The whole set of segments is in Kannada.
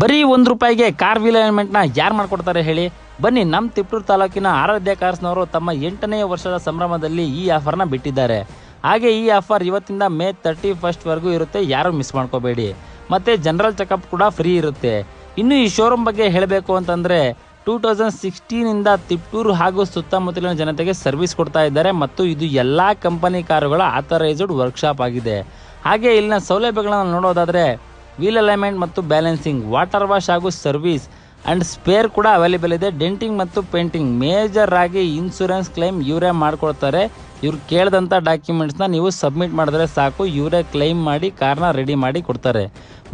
ಬರೀ ಒಂದು ರೂಪಾಯಿಗೆ ಕಾರ್ ವೀಲ್ ಅಲೈನ್ಮೆಂಟ್ನ ಯಾರು ಮಾಡ್ಕೊಡ್ತಾರೆ ಹೇಳಿ? ಬನ್ನಿ ನಮ್ಮ ತಿಪ್ಟೂರು ತಾಲೂಕಿನ ಆರಾಧ್ಯ ಕಾರ್ಸ್ನವರು ತಮ್ಮ ಎಂಟನೇ ವರ್ಷದ ಸಂಭ್ರಮದಲ್ಲಿ ಈ ಆಫರ್ನ ಬಿಟ್ಟಿದ್ದಾರೆ. ಹಾಗೆ ಈ ಆಫರ್ ಇವತ್ತಿಂದ ಮೇ ತರ್ಟಿ ಫಸ್ಟ್ವರೆಗೂ ಇರುತ್ತೆ, ಯಾರು ಮಿಸ್ ಮಾಡ್ಕೋಬೇಡಿ. ಮತ್ತೆ ಜನರಲ್ ಚೆಕಪ್ ಕೂಡ ಫ್ರೀ ಇರುತ್ತೆ. ಇನ್ನು ಈ ಶೋರೂಮ್ ಬಗ್ಗೆ ಹೇಳಬೇಕು ಅಂತಂದ್ರೆ ಟೂ ತೌಸಂಡ್ ಸಿಕ್ಸ್ಟೀನಿಂದ ತಿಪ್ಟೂರು ಹಾಗೂ ಸುತ್ತಮುತ್ತಲಿನ ಜನತೆಗೆ ಸರ್ವಿಸ್ ಕೊಡ್ತಾ ಇದ್ದಾರೆ ಮತ್ತು ಇದು ಎಲ್ಲ ಕಂಪನಿ ಕಾರುಗಳ ಆಥರೈಸ್ಡ್ ವರ್ಕ್ಶಾಪ್ ಆಗಿದೆ. ಹಾಗೆ ಇಲ್ಲಿನ ಸೌಲಭ್ಯಗಳನ್ನು ನೋಡೋದಾದ್ರೆ ವೀಲ್ ಅಲೈನ್ಮೆಂಟ್ ಮತ್ತು ಬ್ಯಾಲೆನ್ಸಿಂಗ್, ವಾಟರ್ ವಾಶ್ ಹಾಗೂ ಸರ್ವಿಸ್ ಆ್ಯಂಡ್ ಸ್ಪೇರ್ ಕೂಡ ಅವೈಲೇಬಲ್ ಇದೆ. ಡೆಂಟಿಂಗ್ ಮತ್ತು ಪೇಂಟಿಂಗ್, ಮೇಜರ್ ಆಗಿ ಇನ್ಸೂರೆನ್ಸ್ ಕ್ಲೈಮ್ ಇವರೇ ಮಾಡ್ಕೊಡ್ತಾರೆ. ಇವ್ರು ಕೇಳಿದಂಥ ಡಾಕ್ಯುಮೆಂಟ್ಸ್ನ ನೀವು ಸಬ್ಮಿಟ್ ಮಾಡಿದ್ರೆ ಸಾಕು. ಇವರೇ ಕ್ಲೈಮ್ ಮಾಡಿ, ಕಾರ್ನ ರೆಡಿ ಮಾಡಿ ಕೊಡ್ತಾರೆ.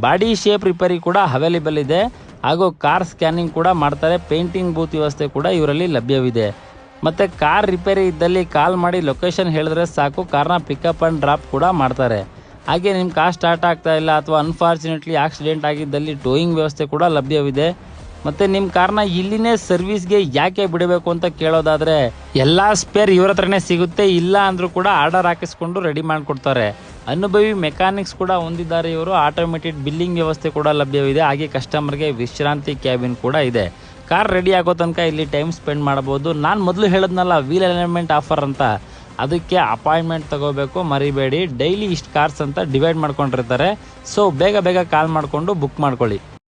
ಬಾಡಿ ಶೇಪ್ ರಿಪೇರಿ ಕೂಡ ಅವೈಲೇಬಲ್ ಇದೆ. ಹಾಗೂ ಕಾರ್ ಸ್ಕ್ಯಾನಿಂಗ್ ಕೂಡ ಮಾಡ್ತಾರೆ. ಪೇಂಟಿಂಗ್ ಬೂತ್ ವ್ಯವಸ್ಥೆ ಕೂಡ ಇವರಲ್ಲಿ ಲಭ್ಯವಿದೆ. ಮತ್ತು ಕಾರ್ ರಿಪೇರಿ ಇದ್ದಲ್ಲಿ ಕಾಲ್ ಮಾಡಿ ಲೊಕೇಶನ್ ಹೇಳಿದ್ರೆ ಸಾಕು. ಕಾರ್ನ ಪಿಕಪ್ ಆ್ಯಂಡ್ ಡ್ರಾಪ್ ಕೂಡ ಮಾಡ್ತಾರೆ. ಹಾಗೆ ನಿಮ್ಮ ಕಾರ್ ಸ್ಟಾರ್ಟ್ ಆಗ್ತಾ ಇಲ್ಲ ಅಥವಾ ಅನ್ಫಾರ್ಚುನೇಟ್ಲಿ ಆಕ್ಸಿಡೆಂಟ್ ಆಗಿದ್ದಲ್ಲಿ ಟೋಯಿಂಗ್ ವ್ಯವಸ್ಥೆ ಕೂಡ ಲಭ್ಯವಿದೆ. ಮತ್ತು ನಿಮ್ಮ ಕಾರ್ನ ಇಲ್ಲಿನೇ ಸರ್ವಿಸ್ಗೆ ಯಾಕೆ ಬಿಡಬೇಕು ಅಂತ ಕೇಳೋದಾದರೆ, ಎಲ್ಲ ಸ್ಪೇರ್ ಇವ್ರ ಹತ್ರನೇ ಸಿಗುತ್ತೆ, ಇಲ್ಲ ಅಂದರೂ ಕೂಡ ಆರ್ಡರ್ ಹಾಕಿಸ್ಕೊಂಡು ರೆಡಿ ಮಾಡಿಕೊಡ್ತಾರೆ. ಅನುಭವಿ ಮೆಕ್ಯಾನಿಕ್ಸ್ ಕೂಡ ಹೊಂದಿದ್ದಾರೆ ಇವರು ಆಟೋಮೆಟಿಕ್ ಬಿಲ್ಲಿಂಗ್ ವ್ಯವಸ್ಥೆ ಕೂಡ ಲಭ್ಯವಿದೆ, ಹಾಗೆ ಕಸ್ಟಮರ್ಗೆ ವಿಶ್ರಾಂತಿ ಕ್ಯಾಬಿನ್ ಕೂಡ ಇದೆ. ಕಾರ್ ರೆಡಿ ಆಗೋ ತನಕ ಇಲ್ಲಿ ಟೈಮ್ ಸ್ಪೆಂಡ್ ಮಾಡ್ಬೋದು ನಾನು ಮೊದಲು ಹೇಳೋದ್ನಲ್ಲ ವೀಲ್ ಅಲೈನ್ಮೆಂಟ್ ಆಫರ್ ಅಂತ. ಅದಕ್ಕೆ ಅಪಾಯಿಂಟ್ಮೆಂಟ್ ತಗೋಬೇಕು, ಮರಿಬೇಡಿ. ಡೈಲಿ ಇಷ್ಟು ಕಾರ್ಸ್ ಅಂತ ಡಿವೈಡ್ ಮಾಡ್ಕೊಂಡಿರ್ತಾರೆ. ಸೊ ಬೇಗ ಬೇಗ ಕಾಲ್ ಮಾಡಿಕೊಂಡು ಬುಕ್ ಮಾಡ್ಕೊಳ್ಳಿ.